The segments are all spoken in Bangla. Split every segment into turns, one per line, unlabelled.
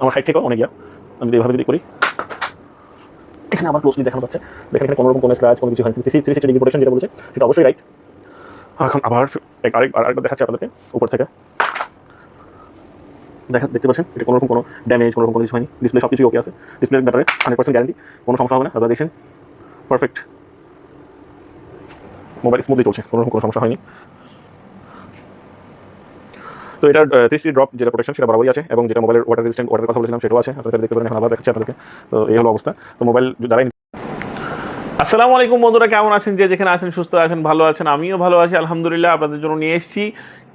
আমার হাইট থেকেও অনেক ইয়া আমি যদি এভাবে যদি করি, এখানে আবার ক্লোজলি দেখানো যাচ্ছে। এখানে কোনো রকম কোনো স্ক্র্যাচ কোনো কিছু হয়নি থ্রি সিক্সটি ডিগ্রি প্রোটেকশন যেটা বলেছে, সেটা অবশ্যই রাইট এখন আবার আরেক আরেকবার দেখাচ্ছি আপনাদেরকে, উপর থেকে। দেখা দেখতে পাচ্ছেন, এটা কোনো রকম কোনো ড্যামেজ কোনো কোনো কিছু হয়নি। ডিসপ্লে সব কিছুই ওকে আছে ডিসপ্লের ব্যাপারে হান্ড্রেড পার্সেন্ট গ্যারান্টি কোনো সমস্যা হবে না। আপনারা দেখছেন পারফেক্ট মোবাইল স্মুথলি চলছে কোনো রকম কোনো সমস্যা হয়নি। তো এটা থ্রি ড্রপ যেটা প্রোটেকশন সেটা বরাবরই আছে এবং যেটা মোবাইলের ওয়াটার রেজিস্ট্যান্ট ওয়াটার কথা বলেছিলাম সেটাও আছে, আপনারা দেখতে পারেন, এখন আবার দেখাচ্ছি আপনাদেরকে। তো এই হলো অবস্থা। তো মোবাইল যারাই আসসালামু আলাইকুম বন্ধুরা, কেমন আছেন? যে যেখানে আছেন, সুস্থ আছেন, ভালো আছেন, আমিও ভালো আছি, আলহামদুলিল্লাহ, আপনাদের জন্য নিয়ে এসেছি।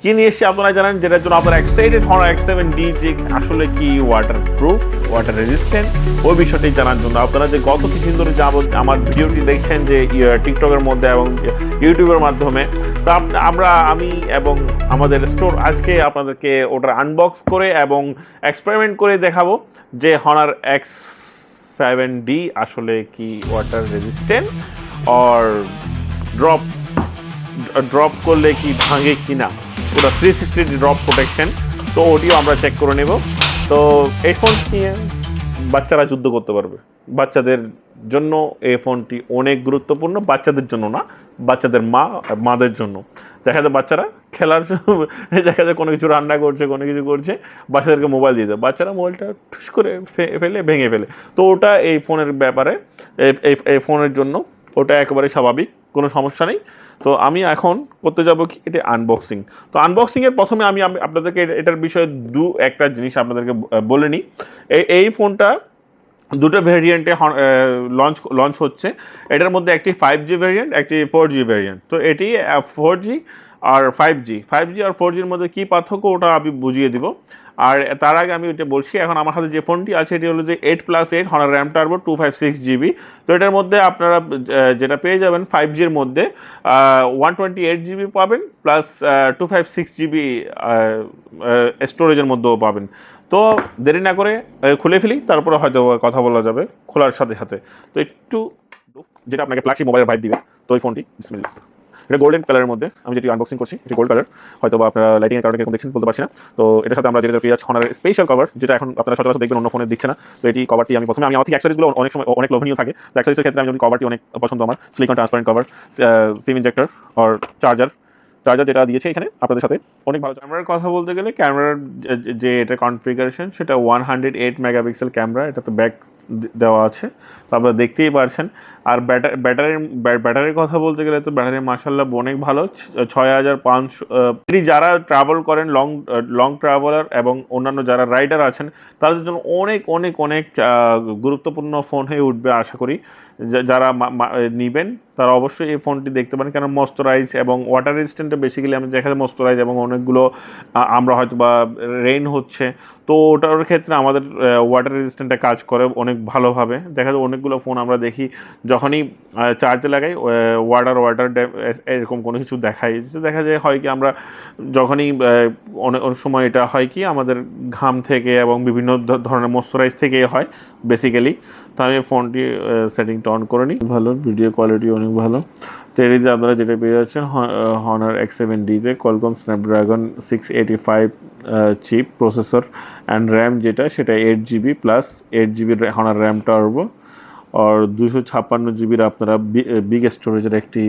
কি নিয়ে এসেছি আপনারা জানেন? যেটার জন্য আপনারা এক্সাইটেড হন এক্স সেভেন ডি যে আসলে কি ওয়াটার প্রুফ ওয়াটার রেজিস্ট্যান্ট ওই বিষয়টি জানার জন্য আপনারা যে গত কিছুদিন ধরে যাবত আমার ভিডিওটি দেখছেন যে টিকটকের মধ্যে এবং ইউটিউবের মাধ্যমে, তা আমরা, আমি এবং আমাদের স্টোর আজকে আপনাদেরকে ওটা আনবক্স করে এবং এক্সপেরিমেন্ট করে দেখাবো যে হনার এক্স সেভেন ডি আসলে কি water resistant or drop drop করলে কি ভাঙে কি না ওটা থ্রি সিক্সটি ড্রপ প্রোটেকশন তো ওটিও আমরা চেক করে নেব। তো এই ফোন নিয়ে বাচ্চারা যুদ্ধ করতে পারবে। বাচ্চাদের জন্য এই ফোনটি অনেক গুরুত্বপূর্ণ, বাচ্চাদের জন্য না, বাচ্চাদের মা, মাদের জন্য। দেখা যায় বাচ্চারা খেলার দেখা যায় কোনো কিছু রান্না করছে, কোনো কিছু করছে, বাচ্চাদেরকে মোবাইল দিয়ে দেয়। বাচ্চারা মোবাইলটা ঠুস করে ফেলে, ভেঙে ফেলে। তো ওটা এই ফোনের ব্যাপারে, এই ফোনের জন্য ওটা একেবারে স্বাভাবিক। কোনো সমস্যা নেই। তো আমি এখন করতে যাব কি এটা আনবক্সিং তো আনবক্সিংয়ের প্রথমে আমি আপনাদেরকে এটার বিষয়ে দু একটা জিনিস আপনাদেরকে বলে নিই। এই এই ফোনটা দুটো ভেরিয়েন্টে লঞ্চ লঞ্চ হচ্ছে। এটার মধ্যে একটি ফাইভ জি ভেরিয়েন্ট একটি ফোর জি ভেরিয়েন্ট তো এটি ফোর জি আর ফাইভ জি ফাইভ জি আর ফোর জির মধ্যে কী পার্থক্য ওটা আমি বুঝিয়ে দিব। আর তার আগে আমি এটা বলছি, এখন আমার হাতে যে ফোনটি আছে, এটি হলো যে eight plus eight, Honor RAM turbo, two five six GB. তো এটার মধ্যে আপনারা যেটা পেয়ে যাবেন ফাইভ জির মধ্যে ওয়ান টোয়েন্টি এইট জিবি পাবেন, plus two five six GB স্টোরেজের মধ্যেও পাবেন। তো দেরি না করে খুলে ফেলি, তারপরে হয়তো কথা বলা যাবে খোলার সাথে সাথে। তো একটু, যেটা আপনাকে ফ্ল্যাগশিপ মোবাইলের ভাইব দিবে, তো ওই ফোনটি, বিসমিল্লাহ। এটা গোল্ডেন কালারের মধ্যে। আমি যেটি আনবক্সিং করছি, এটি গোল্ড কালার হয়তো বা আপনারা লাইটিংয়ের কারণে কীরকম দেখছেন, বলতে পারছি না। তো এটার সাথে আমরা যেটা পেয়ে যাচ্ছি স্পেশাল কভার যেটা এখন আপনারা সচরাচর দেখবেন, অন্য ফোনে দিচ্ছে না। তো এটি কভারটি আমি প্রথমে, আমি আমার থেকে অনেক সময়, অনেক লোভনীয় থাকে। তো ক্ষেত্রে আমি কভারটি অনেক পছন্দ আমার। Silicone transparent cover SIM injector আর চার্জার চার্জার যেটা দিয়েছে এখানে আপনাদের সাথে, অনেক ভালো। ক্যামেরার কথা বলতে গেলে, ক্যামেরার যে- এটা কনফিগারেশন সেটা one hundred eight megapixel camera এটাতে ব্যাক দেওয়া আছে। তো আপনারা দেখতেই পারছেন। আর ব্যাটারি ব্যাটারির ব্যাটারির কথা বলতে গেলে তো ব্যাটারি মার্শাল্লাহ অনেক ভালো। ছয় হাজার পাঁচশো তিনি যারা ট্রাভেল করেন লং লং ট্রাভেলার এবং অন্যান্য যারা রাইডার আছেন, তাদের জন্য অনেক অনেক অনেক গুরুত্বপূর্ণ ফোন হয়ে উঠবে আশা করি। যারা নিবেন তারা অবশ্যই এই ফোনটি দেখতে পারেন। কেন মস্তরাইজ এবং ওয়াটার রেজিস্ট্যান্টে বেসিক্যালি আমি দেখা যায় মস্তরাইজ এবং অনেকগুলো আমরা হয়তো বা রেইন হচ্ছে, তো ওটার ক্ষেত্রে আমাদের ওয়াটার রেজিস্ট্যান্টে কাজ করে অনেক ভালোভাবে। দেখা যায় অনেকগুলো ফোন আমরা দেখি, যখনই চার্জে লাগাই ওয়াটার ওয়াটার এরকম কোনো কিছু দেখাই। দেখা যায় হয় কি আমরা যখনই অনেক সময় এটা হয় কি আমাদের ঘাম থেকে এবং বিভিন্ন ধরনের ময়শ্চারাইজ থেকে হয় বেসিক্যালি তো আমি ফোনটি সেটিংটা অন করে নিই। ভালো ভিডিও কোয়ালিটি অনেক ভালো। তো আপনারা যেটা পেয়ে যাচ্ছেন হনার এক্স সেভেন ডিতে Qualcomm Snapdragon six eighty five chip processor and RAM যেটা, সেটা eight GB plus eight GB Honor RAM turbo আর দুশো ছাপ্পান্ন জিবির আপনারা বিগ স্টোরেজের একটি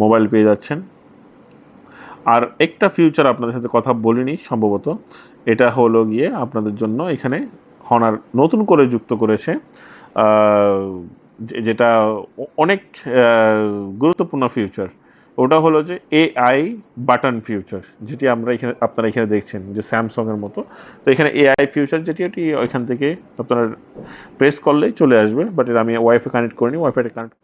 মোবাইল পেয়ে যাচ্ছেন। আর একটা ফিউচার আপনাদের সাথে কথা বলিনি সম্ভবত, এটা হলো গিয়ে আপনাদের জন্য এখানে হনার নতুন করে যুক্ত করেছে যেটা অনেক গুরুত্বপূর্ণ ফিউচার ওটা হলো যে এআই বাটন ফিউচার যেটি আমরা এখানে, আপনারা এখানে দেখছেন, যে স্যামসংয়ের মতো। তো এখানে এআই ফিউচার যেটি, এটি ওইখান থেকে আপনারা প্রেস করলেই চলে আসবে বাট এটা আমি ওয়াইফাই কানেক্ট করিনি ওয়াইফাইটা কানেক্ট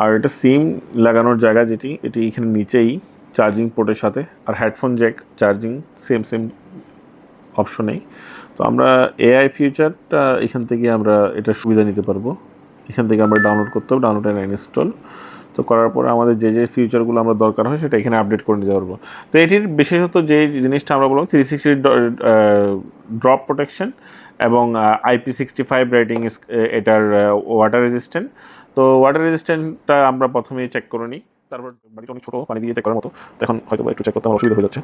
আর এটা সিম লাগানোর জায়গা যেটি, এটি এখানে নিচেই চার্জিং পোর্টের সাথে, আর headphone jack charging same same অপশনেই তো আমরা এআই ফিউচারটা এখান থেকে আমরা এটা সুবিধা নিতে পারব। এখান থেকে আমরা ডাউনলোড করতে হবে ডাউনলোড অ্যান্ড ইনস্টল তো করার পরে আমাদের যে যে ফিউচারগুলো আমরা দরকার হয় সেটা এখানে আপডেট করে নিতে পারব। তো এটির বিশেষত যে জিনিসটা আমরা বললাম থ্রি সিক্সটি ড্রপ প্রোটেকশন এবং আইপি সিক্সটি ফাইভ রেটিং এটার ওয়াটার রেজিস্ট্যান্ট তো ওয়াটার রেজিস্ট্যান্টটা আমরা প্রথমেই চেক করে নিই। তারপর বাড়িটা অনেক ছোটো, পানি দিয়ে চেক করার মতো। এখন হয়তো একটু চেক করতে আমার অসুবিধা হয়ে যাচ্ছে।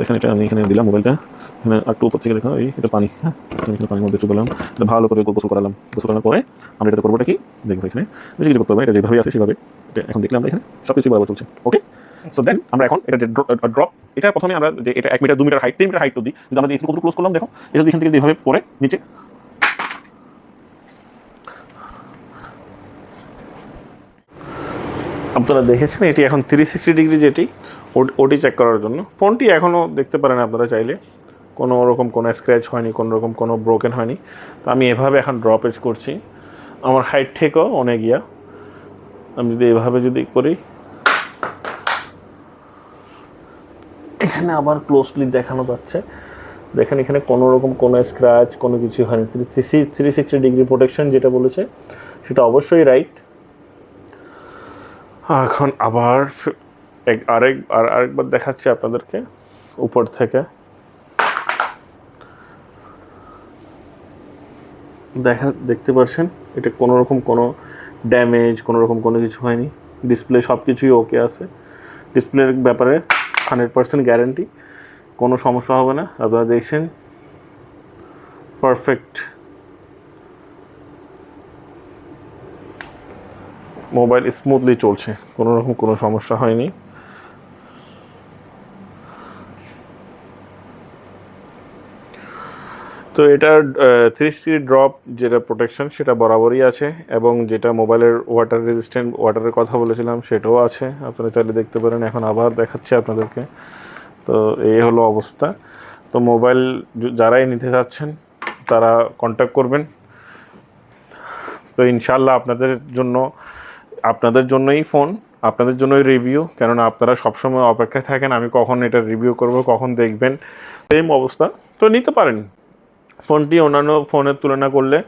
দেখেন এটা, আমি এখানে দিলাম মোবাইলটা এখানে একটু উপর থেকে দেখো এই এটা পানি। হ্যাঁ এখানে পানির মধ্যে চুবালাম এটা ভালো করে গোসল করালাম। গোসল করানোর পরে আমরা এটা করবোটা কি? দেখব এখানে। বেশি কিছু করতে হবে এটা যেভাবে আছে সেভাবে। এটা এখন দেখলাম আমরা এখানে। সব কিছু বরাবর চলছে। ওকে সো দেন আমরা এখন এটা ড্রপ এটা প্রথমে আমরা যে এটা এক মিটার, দু মিটার হাইট তিন মিটার হাইট অব্দি আমরা এখানে কত ক্লোজ করলাম দেখো? এটা এখান থেকে এইভাবে পরে নিচে। আপনারা দেখেছেন, এটি এখন থ্রি সিক্সটি ডিগ্রি যেটি ওটি চেক করার জন্য। ফোনটি এখনও দেখতে পারেন আপনারা চাইলে। কোনো রকম কোনো স্ক্র্যাচ হয়নি, কোনো রকম কোনো ব্রোকেন হয়নি। তো আমি এভাবে এখন ড্রপ এজ করছি। আমার হাইট থেকেও অনেক ইয়া। আমি যদি এভাবে যদি করি। এখানে আবার ক্লোজলি দেখানো যাচ্ছে। দেখেন এখানে কোনো রকম কোনো স্ক্র্যাচ কোনো কিছু হয়নি। Three three sixty degree protection যেটা বলেছে, সেটা অবশ্যই রাইট এখন আবার আরেক আর আরেকবার দেখাচ্ছি আপনাদেরকে উপর থেকে। দেখা, দেখতে পারছেন, এটা কোনো রকম কোনো ড্যামেজ কোনো রকম কোনো কিছু হয়নি। ডিসপ্লে সব কিছুই ওকে আছে ডিসপ্লের ব্যাপারে হান্ড্রেড পার্সেন্ট গ্যারেন্টি কোনো সমস্যা হবে না। আপনারা দেখছেন পারফেক্ট মোবাইল স্মুথলি চলছে, কোনো রকম কোনো সমস্যা হয়নি। তো এটার থ্রি সি ড্রপ যেটা প্রোটেকশন সেটা বরাবরই আছে এবং যেটা মোবাইলের ওয়াটার রেজিস্ট্যান্ট ওয়াটারের কথা বলেছিলাম, সেটাও আছে। আপনারা চাইলে দেখতে পারেন। এখন আবার দেখাচ্ছি আপনাদেরকে। তো এই হলো অবস্থা। তো মোবাইল যারাই নিতে চাচ্ছেন, তারা কন্ট্যাক্ট করবেন। তো ইনশাল্লাহ আপনাদের জন্য, আপনাদের জন্যই ফোন আপনাদের জন্যই রিভিউ কেননা আপনারা সবসময় অপেক্ষায় থাকেন, আমি কখন এটা রিভিউ করব, কখন দেখবেন। সেম অবস্থা। তো নিতে পারেন। ফোনটি অন্যান্য ফোনের তুলনা করলে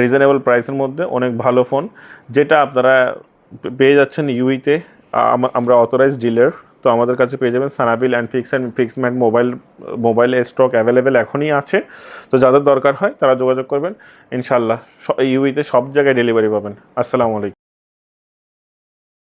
রিজনেবল প্রাইসের মধ্যে অনেক ভালো ফোন, যেটা আপনারা পেয়ে যাচ্ছেন ইউইতে আমরা অথরাইজ ডিলার তো আমাদের কাছে পেয়ে যাবেন Sanabil and fix and fixman mobile মোবাইলের স্টক অ্যাভেলেবেল এখনই আছে। তো যাদের দরকার হয়, তারা যোগাযোগ করবেন। ইনশাল্লাহ ইউইতে সব জায়গায় ডেলিভারি পাবেন। আসসালামু আলাইকুম।